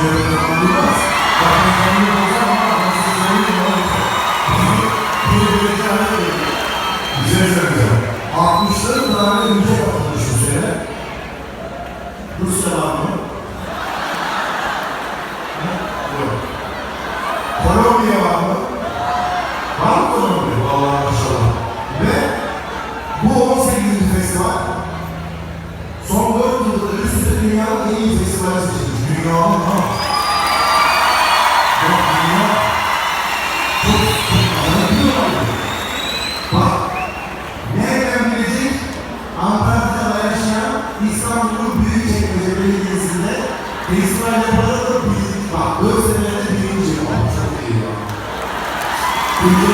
Olmaz. Ben kendim olsam ama ben size söyleyeyim. Bir bir tane bir şey söyleyeceğim. 60'ların tane ülke yapılmış bu sene. Rusya var. Kolombiya? Var mı Kolombiya? Vallahi maşallah. Ve bu 18. festival son 4 yılda üst üste dünyanın en iyi festivali seçilmiş. Dünyanın 이스라엘 하나도 비우지 마. 요새는 비우지 마. 그게